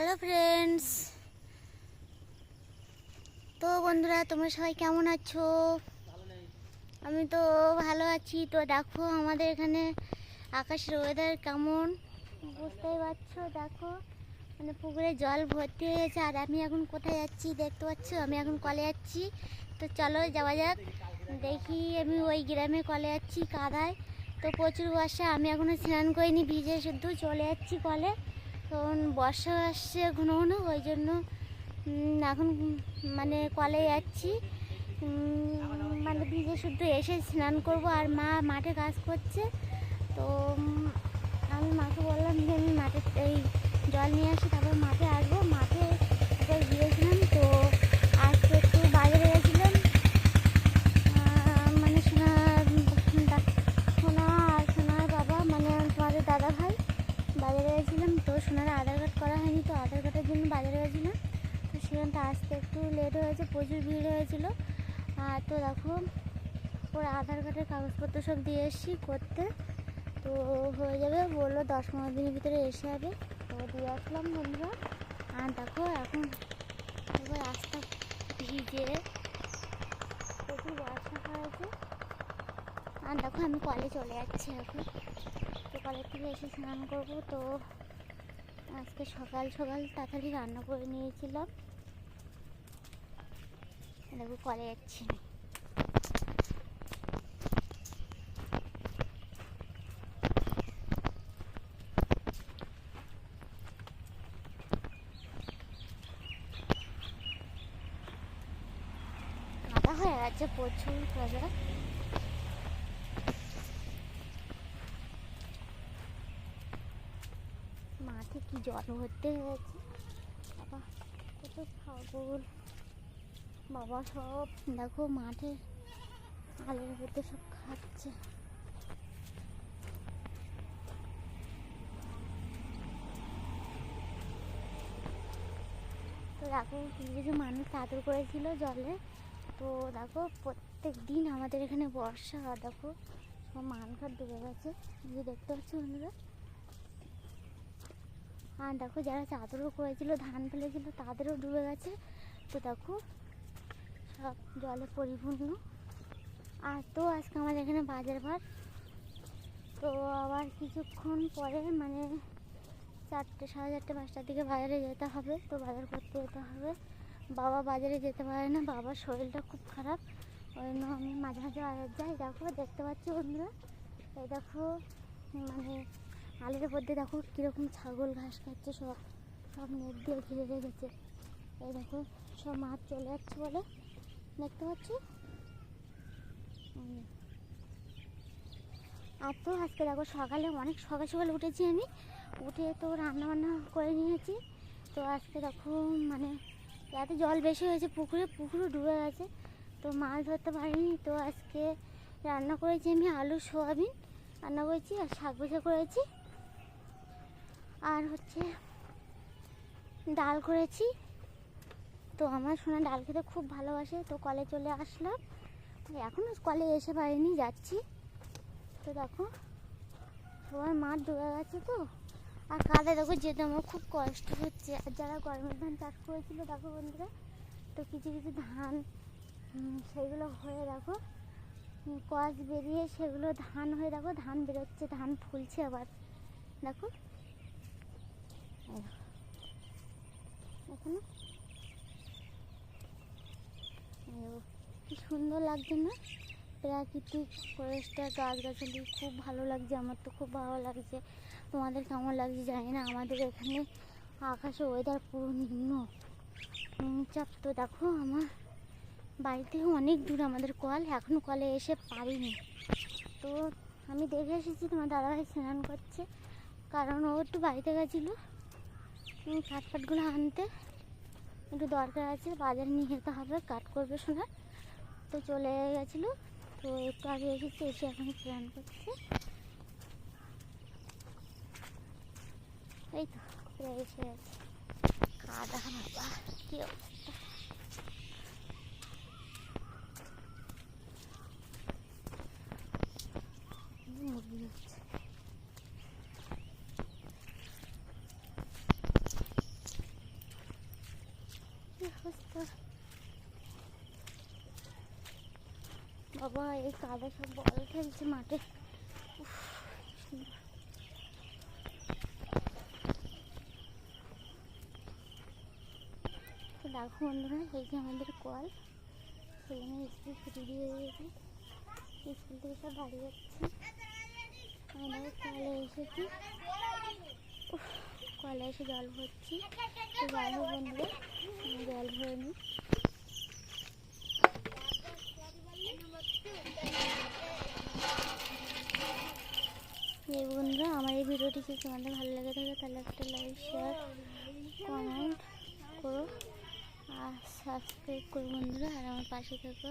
Hello friends তো বন্ধুরা, তোমরা সবাই কেমন আছো? আমি তো ভালো আছি। তো দেখো, আমাদের এখানে আকাশের ওয়েদার কেমন? বুঝতেই পারছ? দেখো মানে পুকুরে জল ভর্তি হয়েছে আর আমি এখন কোথায় যাচ্ছি দেখতে পাচ্ছ? আমি এখন কলে যাচ্ছি। তো চলো, যাওয়া যাক। দেখি, আমি ওই গ্রামে কলে যাচ্ছি, কাদায়। তো প্রচুর বর্ষা। আমি এখনও স্নান করিনি, ভিজে শুধু চলে যাচ্ছি কলে। কারণ বর্ষা আসছে ঘন ঘন ওই জন্য এখন মানে কলে যাচ্ছি। মানে ভিজে শুদ্ধ এসে স্নান করব, আর মা মাঠে কাজ করছে। তো আমি মাকে বললাম যে আমি মাঠে, এই জল নিয়ে আসি, তারপর মাঠে ওর আধার কার্ডের কাগজপত্র সব দিয়ে এসেছি করতে। তো হয়ে যাবে, বলল দশ পনেরো দিনের ভিতরে এসে যাবে। তো দিয়ে আসলাম বন্ধুরা। আর দেখো এখন এবার রাস্তা ভিজে প্রচুর বর্ষা হয়েছে আর দেখো আমি কলে চলে যাচ্ছি এখন। তো কলের থেকে এসে স্নান করব। তো আজকে সকাল সকাল তাড়াতাড়ি রান্না করে নিয়েছিলাম। দেখো কলে যাচ্ছি। হয়ে গেছে প্রচুর কাদা মাঠে কি জল ভর্তি হয়েছে? বাবা, কত ছাগল বাবা সব, দেখো মাঠে আলের ভেতরে সব খাচ্ছে। তো দেখো, কিছু কিছু মানুষ চাদর করেছিল জলে। তো দেখো প্রত্যেক দিন আমাদের এখানে বর্ষা, দেখো, সব মানঘাট ডুবে গেছে। যে দেখতে পাচ্ছ বন্ধুরা? আর দেখো, যারা চাদরও করেছিল, ধান ফেলেছিল, তাদেরও ডুবে গেছে। তো দেখো, সব জলে পরিপূর্ণ। আর তো আজকে আমাদের এখানে বাজার ভাত তো আবার কিছুক্ষণ পরে মানে চারটে, সাড়ে চারটে, পাঁচটার দিকে বাজারে যেতে হবে। তো বাজার করতে যেতে হবে। বাবা বাজারে যেতে পারে না, বাবার শরীরটা খুব খারাপ। ওই জন্য আমি মাঝে মাঝে বাজার যাই। দেখো, দেখতে পাচ্ছি বন্ধুরা? এই দেখো মানে আলের মধ্যে দেখো কীরকম ছাগল ঘাস খাচ্ছে সব। সব নেট দিয়ে ঘিরে রেখেছে এই দেখো, সব মাছ চলে যাচ্ছে বলে। দেখতে পাচ্ছি। আর তো আজকে দেখো সকালে অনেক সকাল সকাল উঠেছি আমি। উঠে তো রান্না বান্না করে নিয়েছি। তো আজকে দেখো মানে এত জল বেশি হয়েছে, পুকুরে, পুকুরও ডুবে গেছে। তো মাছ ধরতে পারিনি, তো আজকে রান্না করেছি আমি আলু, সোয়াবিন, রান্না করেছি আর শাক ভাজা করেছি। আর হচ্ছে ডাল করেছি। তো আমার সোনা ডাল খেতে খুব ভালোবাসে, তো কলে চলে আসলাম। এখনও কলে এসে পারিনি, যাচ্ছি। তো দেখো, সবার মাঠ ডুবে গেছে তো। আর কাদা দেখো যেতে আমার খুব কষ্ট হচ্ছে। আর যারা গরমের ধান চাষ করেছিল, দেখো বন্ধুরা, তো কিছু কিছু ধান সেগুলো হয়ে দেখো কষ বেরিয়ে সেগুলো ধান হয়ে দেখো, ধান বেরোচ্ছে, ধান ফুলছে আবার, দেখো। এখানে? কি সুন্দর লাগছে না? প্রাকৃতিক পরিবেশটা, গাছগাছালি, খুব ভালো লাগছে, আমার তো খুব ভালো লাগছে। তোমাদের কেমন লাগছে জানি না আমাদের এখানে আকাশে ওয়েদার পুরো নিম্ন। চাপ তো দেখো আমার বাড়ি থেকে অনেক দূর আমাদের কল এখনও কলে এসে পারিনি। তো আমি দেখে এসেছি তোমার দাদাভাই স্নান করছে। কারণ ও একটু বাড়িতে গেছিল। উম, কাঠ ফাটগুলো আনতে একটু দরকার আছে বাজারে নিয়ে যেতে হবে কাট করবে শোনা তো চলে গেছিল। তো একটু আগে এসেছে এসে এখন স্নান করছে। এই তো ফিরে এসে গেছে খাওয়া দেখা না বা কী অবস্থা মুরগি হচ্ছে বাবা এই কাদা সব বল খেলছে মাঠে দেখো বন্ধুরা, এই যে আমাদের কল। সেখানে স্কুল ছুটি দিয়ে দিয়েছে। স্কুল থেকে সব বাড়ি যাচ্ছে। আমরা কলে এসেছি। কলে এসে জল ভরছি। তো যাই হোক জল ভরে নিই এই বন্ধুরা, আমার এই ভিডিওটি যদি তোমাদের ভালো লেগে থাকে, তাহলে একটা লাইক শেয়ার কমেন্ট করো। সাবস্ক্রাইব করো বন্ধুরা আর আমার পাশে থাকো।